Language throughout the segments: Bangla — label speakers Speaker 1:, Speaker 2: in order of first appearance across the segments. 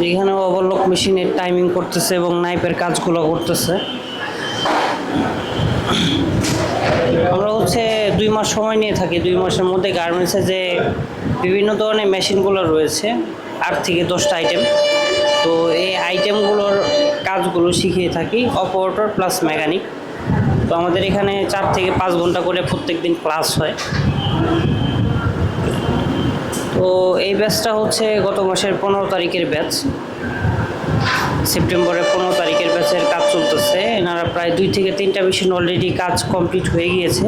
Speaker 1: যেখানে ওভারলক মেশিনের টাইমিং করতেছে এবং নাইপের কাজগুলো করতেছে। আমরা হচ্ছে দুই মাস সময় নিয়ে থাকি, দুই মাসের মধ্যে গার্মেন্টসে যে বিভিন্ন ধরনের মেশিনগুলো রয়েছে, আট থেকে দশটা আইটেম তো এই আইটেমগুলোর কাজগুলো শিখিয়ে থাকি অপারেটর প্লাস মেকানিক তো আমাদের এখানে চার থেকে পাঁচ ঘণ্টা করে প্রত্যেক দিন ক্লাস হয়। তো এই ব্যাচটা হচ্ছে গত মাসের পনেরো তারিখের ব্যাচ সেপ্টেম্বরের পনেরো তারিখের ব্যাচের কাজ চলতেছে। এনারা প্রায় দুই থেকে তিনটা মেশিন অলরেডি কাজ কমপ্লিট হয়ে গিয়েছে।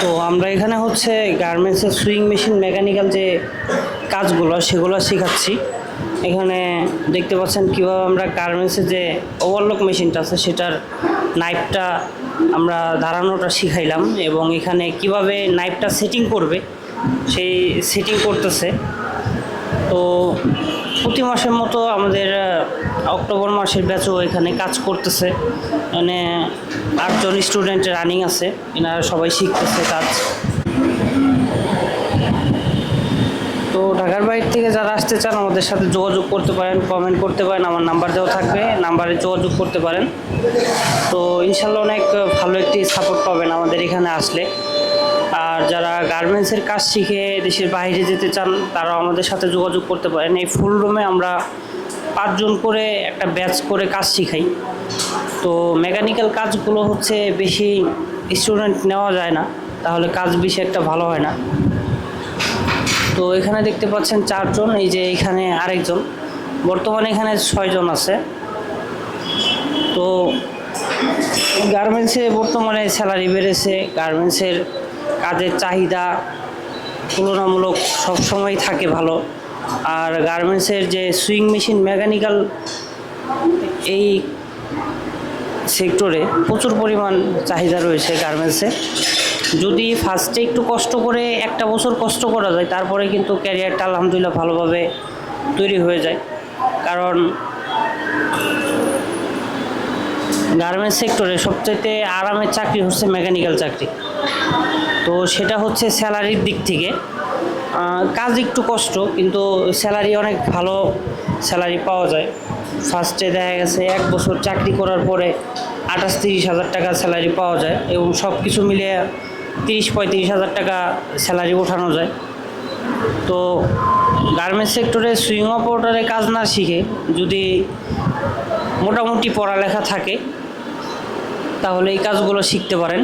Speaker 1: তো আমরা এখানে হচ্ছে গার্মেন্টসের সুইং মেশিন মেকানিক্যাল যে কাজগুলো, সেগুলো শেখাচ্ছি। এখানে দেখতে পাচ্ছেন কীভাবে আমরা গার্মেন্টসের যে ওভারলক মেশিনটা আছে, সেটার নাইফটা আমরা দাঁড়ানোটা শিখাইলাম এবং এখানে কীভাবে নাইফটা সেটিং করবে সেই সেটিং করতেছে। তো প্রতি মাসের মতো আমাদের অক্টোবর মাসের ব্যাচও এখানে কাজ করতেছে। মানে আটজন স্টুডেন্ট রানিং আছে, এনারা সবাই শিখতেছে কাজ। তো ঢাকার বাইরে থেকে যারা আসতে চান, আমাদের সাথে যোগাযোগ করতে পারেন কমেন্ট করতে পারেন, আমার নাম্বার দেওয়া থাকবে নাম্বারে যোগাযোগ করতে পারেন। তো ইনশাল্লাহ অনেক ভালো একটি সাপোর্ট পাবেন আমাদের এখানে আসলে। আর যারা গার্মেন্টসের কাজ শিখে দেশের বাইরে যেতে চান, তারাও আমাদের সাথে যোগাযোগ করতে পারেন। এই ফুল রুমে আমরা পাঁচজন করে একটা ব্যাচ করে কাজ শিখাই। তো মেকানিক্যাল কাজগুলো হচ্ছে বেশি স্টুডেন্ট নেওয়া যায় না, তাহলে কাজ বেশি একটা ভালো হয় না। তো এখানে দেখতে পাচ্ছেন চারজন, এই যে এখানে আরেকজন। বর্তমানে এখানে ছয়জন আছে। তো গার্মেন্টসে বর্তমানে স্যালারি বেড়েছে গার্মেন্টসের কাজের চাহিদা তুলনামূলক সবসময় থাকে ভালো। আর গার্মেন্টসের যে সুইং মেশিন মেকানিক্যাল এই সেক্টরে প্রচুর পরিমাণ চাহিদা রয়েছে গার্মেন্টসে। যদি ফার্স্টে একটু কষ্ট করে একটা বছর কষ্ট করা যায়, তারপরে কিন্তু ক্যারিয়ারটা আলহামদুলিল্লাহ ভালোভাবে তৈরি হয়ে যায়। কারণ গার্মেন্টস সেক্টরে সবচেয়ে আরামের চাকরি হচ্ছে মেকানিক্যাল চাকরি। তো সেটা হচ্ছে স্যালারির দিক থেকে। কাজ একটু কষ্ট, কিন্তু স্যালারি অনেক ভালো স্যালারি পাওয়া যায়। ফার্স্টে দেখা গেছে এক বছর চাকরি করার পরে আঠাশ তিরিশ হাজার টাকা স্যালারি পাওয়া যায় এবং সব কিছু মিলিয়ে তিরিশ পঁয়ত্রিশ হাজার টাকা স্যালারি ওঠানো যায়। তো গার্মেন্টস সেক্টরে সুইং অপারেটরে কাজ না শিখে যদি মোটামুটি পড়ালেখা থাকে, তাহলে এই কাজগুলো শিখতে পারেন।